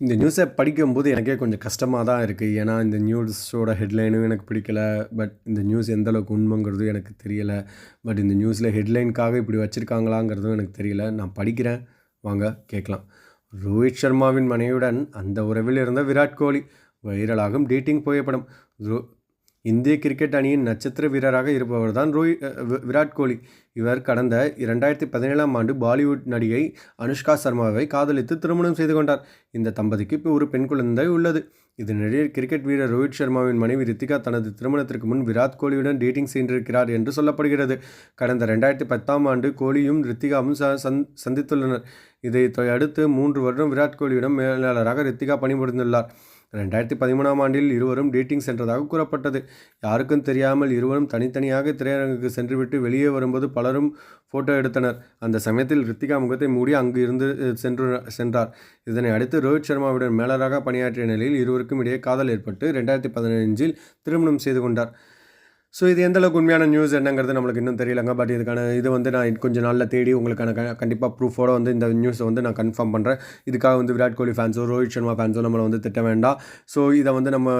இந்த நியூஸை படிக்கும்போது எனக்கே கொஞ்சம் கஷ்டமாக தான் இருக்குது ஏன்னா இந்த நியூஸோட ஹெட்லைனும் எனக்கு பிடிக்கல. பட் இந்த நியூஸ் எந்த அளவுக்கு உண்மைங்கிறது எனக்கு தெரியலை. பட் இந்த நியூஸில் ஹெட்லைனுக்காக இப்படி வச்சுருக்காங்களாங்கிறதும் எனக்கு தெரியல. நான் படிக்கிறேன். வாங்க கேட்கலாம். ரோஹித் சர்மாவின் மனைவியுடன் அந்த உறவில் இருந்த விராட் கோலி வைரலாகும் டேட்டிங் புகைப்படம். ரோ இந்திய கிரிக்கெட் அணியின் நட்சத்திர வீரராக இருப்பவர் தான் ரோஹித் விராட் கோலி. இவர் கடந்த இரண்டாயிரத்தி பதினேழாம் ஆண்டு பாலிவுட் நடிகை அனுஷ்கா சர்மாவை காதலித்து திருமணம் செய்து கொண்டார். இந்த தம்பதிக்கு இப்போ ஒரு பெண் குழந்தை உள்ளது. இதனிடையே கிரிக்கெட் வீரர் ரோஹித் சர்மாவின் மனைவி ரித்திகா தனது திருமணத்திற்கு முன் விராட் கோலியுடன் டேட்டிங் சென்றிருக்கிறார் என்று சொல்லப்படுகிறது. கடந்த ரெண்டாயிரத்தி பத்தாம் ஆண்டு கோலியும் ரித்திகாவும் ச- சந்- சந்தித்துள்ளனர். இதை அடுத்து மூன்று வருடம் விராட் கோலியிடம் மேலாளராக ரித்திகா பணிபுரிந்துள்ளார். ரெண்டாயிரத்தி பதிமூணாம் ஆண்டில் இருவரும் டேட்டிங் சென்றதாக கூறப்பட்டது. யாருக்கும் தெரியாமல் இருவரும் தனித்தனியாக திரையரங்குக்கு சென்றுவிட்டு வெளியே வரும்போது பலரும் ஃபோட்டோ எடுத்தனர். அந்த சமயத்தில் ரித்திகா முகத்தை மூடி அங்கு இருந்து சென்று சென்றார். இதனை அடுத்து ரோஹித் சர்மாவுடன் மேலராக பணியாற்றிய நிலையில் இருவருக்கும் இடையே காதல் ஏற்பட்டு ரெண்டாயிரத்தி பதினஞ்சில் திருமணம் செய்து கொண்டார். ஸோ இது எந்தளவுக்கு உண்மையான நியூஸ் என்னங்கிறது நம்மளுக்கு இன்னும் தெரியலங்க. பட் இதுக்கான இது வந்து நான் கொஞ்சம் நாளில் தேடி உங்களுக்கான கண்டிப்பாக ப்ரூஃபோட வந்து இந்த நியூஸை வந்து நான் கன்ஃபார்ம் பண்ணுறேன் இதுக்காக வந்து விராட் கோலி ஃபேன்ஸோ ரோஹித் சர்மா ஃபேன்ஸோ நம்மளை வந்து திட்ட வேண்டாம். ஸோ இதை வந்து நம்ம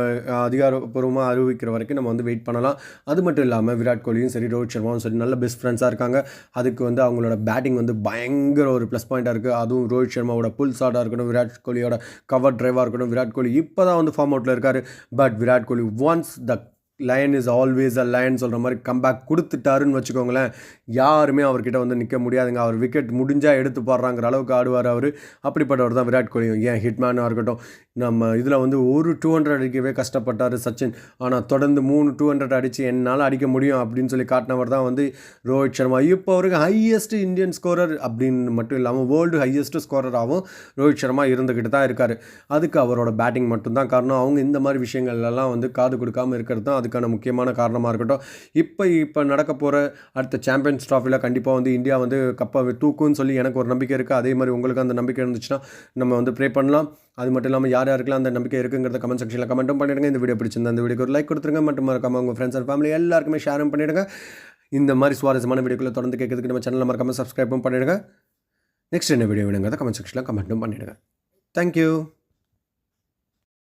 அதிகாரப்பூர்வமாக அறிவிக்கிற வரைக்கும் நம்ம வந்து வெயிட் பண்ணலாம். அது மட்டும் இல்லாமல் விராட் கோலியும் சரி ரோஹித் சர்மாவும் சரி நல்ல பெஸ்ட் ஃப்ரெண்ட்ஸாக இருக்காங்க. அதுக்கு வந்து அவங்களோட பேட்டிங் வந்து பயங்கர ஒரு ப்ளஸ் பாயிண்ட்டாக இருக்குது அதுவும் ரோஹித் சர்மாவோட புல் ஷாட்டாக இருக்கட்டும் விராட் கோலியோட கவர் டிரைவாக இருக்கட்டும். விராட் கோலி இப்போ தான் வந்து ஃபார்ம் அவுட்டில் இருக்காரு. But Virat Kohli once the lion is always a lion சொல்கிற மாதிரி கம்பேக் கொடுத்துட்டாருன்னு வச்சுக்கோங்களேன். யாருமே அவர்கிட்ட வந்து நிற்க முடியாதுங்க. அவர் விக்கெட் முடிஞ்சால் எடுத்து போடுறாங்கிற அளவுக்கு ஆடுவார் அவர். அப்படிப்பட்டவர் தான் விராட் கோலி ஏன் ஹிட்மேனாக இருக்கட்டும். நம்ம இதில் வந்து ஒரு டூ ஹண்ட்ரட் அடிக்கவே கஷ்டப்பட்டார் சச்சின். ஆனால் தொடர்ந்து மூணு டூ ஹண்ட்ரட் அடித்து என்னால் அடிக்க முடியும் அப்படின்னு சொல்லி காட்டினவர் தான் வந்து ரோஹித் சர்மா. இப்போ அவருக்கு ஹையஸ்ட் இந்தியன் ஸ்கோரர் அப்படின்னு மட்டும் இல்லாமல் வேர்ல்டு ஹையஸ்ட் ஸ்கோரராகவும் ரோஹித் சர்மா இருந்துக்கிட்டு தான் இருக்கார். அதுக்கு அவரோட பேட்டிங் மட்டும்தான் காரணம். அவங்க இந்த மாதிரி விஷயங்கள்லாம் வந்து காது கொடுக்காம இருக்கிறது தான் அதுக்கான முக்கியமான காரணமாக இருக்கட்டும். இப்போ இப்போ நடக்க போகிற அடுத்த சாம்பியன்ஸ் ட்ராஃபியில் கண்டிப்பாக வந்து இந்தியா வந்து கப்பை தூக்குன்னு சொல்லி எனக்கு ஒரு நம்பிக்கை இருக்குது அதே மாதிரி உங்களுக்கு அந்த நம்பிக்கை இருந்துச்சுன்னா நம்ம வந்து ப்ரே பண்ணலாம். அது மட்டும் இல்லாமல் யார் யாருக்கெல்லாம் அந்த நம்பிக்கை இருக்குங்கிறத கமெண்ட் செக்ஷனில் கமெண்ட்டும் பண்ணிடுங்க. இந்த வீடியோ பிடிச்சிருந்தா அந்த வீடியோக்கு ஒரு லைக் கொடுத்துருங்க. மற்றும் மறக்காமல் உங்கள் ஃப்ரெண்ட்ஸ் அண்ட் ஃபேமிலி எல்லாருக்குமே ஷேரும் பண்ணிடுங்க. இந்த மாதிரி சுவாரஸ்யமான வீடியோக்களை தொடர்ந்து கேட்கறதுக்கு நம்ம சேனலில் மறக்காமல் சப்ஸ்கிரைபும் பண்ணிடுங்க. நெக்ஸ்ட் என்ன வீடியோ வேணுங்கிறத கமெண்ட் செக்ஷனில் கமெண்ட்டும் பண்ணிடுங்க. தேங்க்யூ